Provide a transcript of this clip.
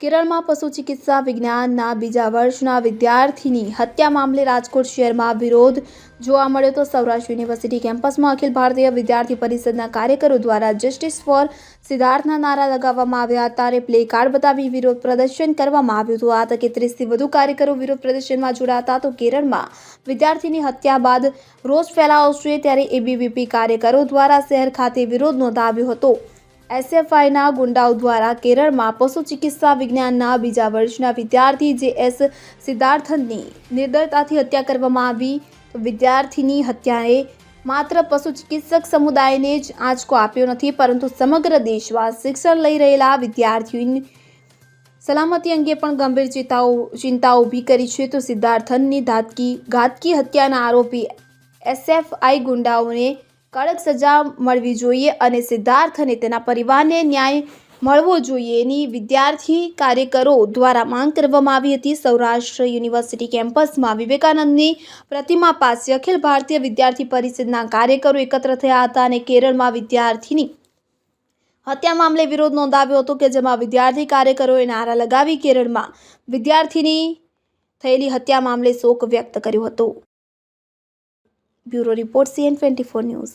કેરળમાં પશુ ચિકિત્સા વિજ્ઞાનના બીજા વર્ષના વિદ્યાર્થીની હત્યા મામલે રાજકોટ શહેરમાં વિરોધ. જોવા મળ્યો તો સૌરાષ્ટ્ર યુનિવર્સિટી કેમ્પસમાં અખિલ ભારતીય વિદ્યાર્થી પરિષદના કાર્યકરો દ્વારા જસ્ટિસ ફોર સિદ્ધાર્થના નારા લગાવવામાં આવ્યા હતા અને પ્લે કાર્ડ બતાવી વિરોધ પ્રદર્શન કરવામાં આવ્યું હતું. આ તકે ત્રીસથી વધુ કાર્યકરો વિરોધ પ્રદર્શનમાં જોડાતા તો કેરળમાં વિદ્યાર્થીની હત્યા બાદ રોષ ફેલાવો છે ત્યારે એબીવીપી કાર્યકરો દ્વારા શહેર ખાતે વિરોધ નોંધાવ્યો હતો. એસએફઆઈના ગુંડાઓ દ્વારા કેરળમાં પશુ ચિકિત્સા વિજ્ઞાનના બીજા વર્ષના વિદ્યાર્થી જે એસ સિદ્ધાર્થનની નિર્દયતાથી હત્યા કરવામાં આવી વિદ્યાર્થીની હત્યાએ માત્ર પશુ ચિકિત્સક સમુદાયને જ આંચકો આપ્યો નથી, પરંતુ સમગ્ર દેશમાં શિક્ષણ લઈ રહેલા વિદ્યાર્થીઓની સલામતી અંગે પણ ગંભીર ચિંતાઓ ચિંતા ઊભી કરી છે. તો સિદ્ધાર્થનની ધાતકી, ઘાતકી હત્યાના આરોપી એસએફઆઈ ગુંડાઓને કડક સજા મળવી જોઈએ અને સિદ્ધાર્થ અને તેના પરિવારને ન્યાય મળવો જોઈએ. એની વિદ્યાર્થી કાર્યકરો દ્વારા માંગ કરવામાં આવી હતી. સૌરાષ્ટ્ર યુનિવર્સિટી કેમ્પસમાં વિવેકાનંદની પ્રતિમા પાસે અખિલ ભારતીય વિદ્યાર્થી પરિષદના કાર્યકરો એકત્ર થયા હતા અને કેરળમાં વિદ્યાર્થીની હત્યા મામલે વિરોધ નોંધાવ્યો હતો કે જેમાં વિદ્યાર્થી કાર્યકરોએ નારા લગાવી કેરળમાં વિદ્યાર્થીની થયેલી હત્યા મામલે શોક વ્યક્ત કર્યો હતો. Bureau report CN twenty four news.